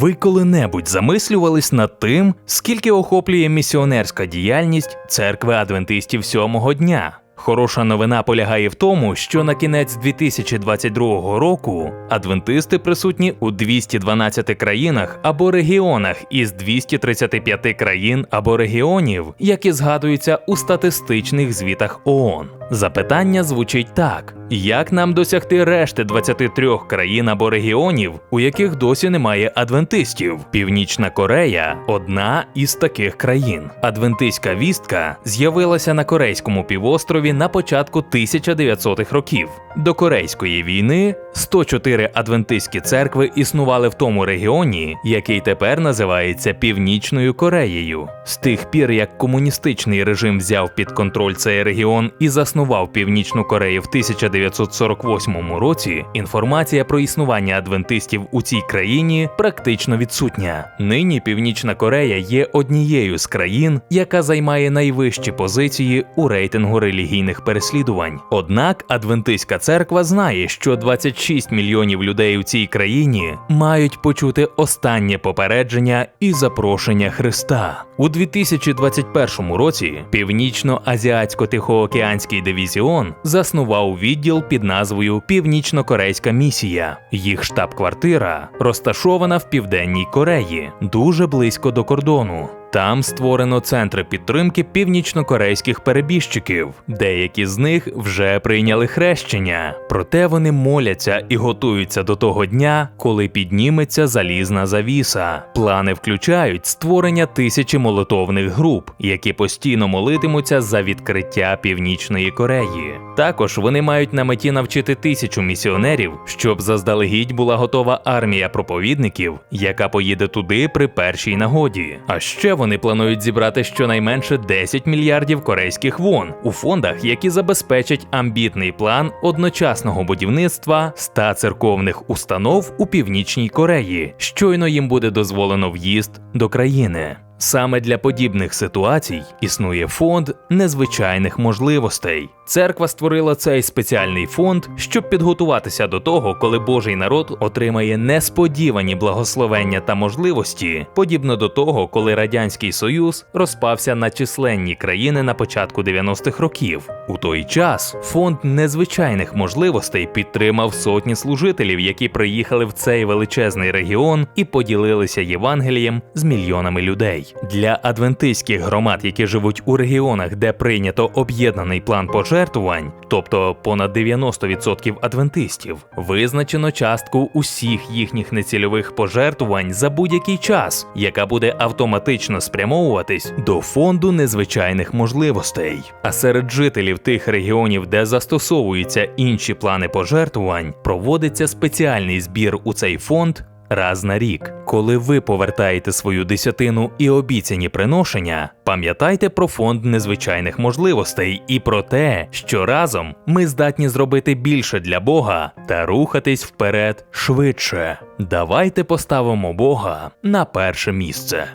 Ви коли-небудь замислювались над тим, скільки охоплює місіонерська діяльність церкви адвентистів сьомого дня? Хороша новина полягає в тому, що на кінець 2022 року адвентисти присутні у 212 країнах або регіонах із 235 країн або регіонів, які згадуються у статистичних звітах ООН. Запитання звучить так: як нам досягти решти 23 країн або регіонів, у яких досі немає адвентистів? Північна Корея одна із таких країн. Адвентистська вістка з'явилася на корейському півострові на початку 1900-х років. До Корейської війни 104 адвентистські церкви існували в тому регіоні, який тепер називається Північною Кореєю. З тих пір, як комуністичний режим взяв під контроль цей регіон і заснував Північну Корею в 1948 році, інформація про існування адвентистів у цій країні практично відсутня. Нині Північна Корея є однією з країн, яка займає найвищі позиції у рейтингу релігійних переслідувань. Однак адвентистська церква знає, що 26 мільйонів людей у цій країні мають почути останнє попередження і запрошення Христа. У 2021 році Північно-Азіатсько-Тихоокеанський дивізіон заснував відділ під назвою Північно-Корейська місія. Їх штаб-квартира розташована в Південній Кореї, дуже близько до кордону. Там створено центри підтримки північнокорейських перебіжчиків. Деякі з них вже прийняли хрещення, проте вони моляться і готуються до того дня, коли підніметься залізна завіса. Плани включають створення тисячі молитовних груп, які постійно молитимуться за відкриття Північної Кореї. Також вони мають на меті навчити тисячу місіонерів, щоб заздалегідь була готова армія проповідників, яка поїде туди при першій нагоді. А ще вони планують зібрати щонайменше 10 мільярдів корейських вон у фондах, які забезпечать амбітний план одночасного будівництва 100 церковних установ у північній Кореї. Щойно їм буде дозволено в'їзд до країни. Саме для подібних ситуацій існує фонд незвичайних можливостей. Церква створила цей спеціальний фонд, щоб підготуватися до того, коли Божий народ отримає несподівані благословення та можливості, подібно до того, коли Радянський Союз розпався на численні країни на початку 90-х років. У той час фонд незвичайних можливостей підтримав сотні служителів, які приїхали в цей величезний регіон і поділилися Євангелієм з мільйонами людей. Для адвентистських громад, які живуть у регіонах, де прийнято об'єднаний план пожертвувань, тобто понад 90% адвентистів, визначено частку усіх їхніх нецільових пожертвувань за будь-який час, яка буде автоматично спрямовуватись до фонду незвичайних можливостей. А серед жителів тих регіонів, де застосовуються інші плани пожертвувань, проводиться спеціальний збір у цей фонд раз на рік. Коли ви повертаєте свою десятину і обіцяні приношення, пам'ятайте про фонд незвичайних можливостей і про те, що разом ми здатні зробити більше для Бога та рухатись вперед швидше. Давайте поставимо Бога на перше місце.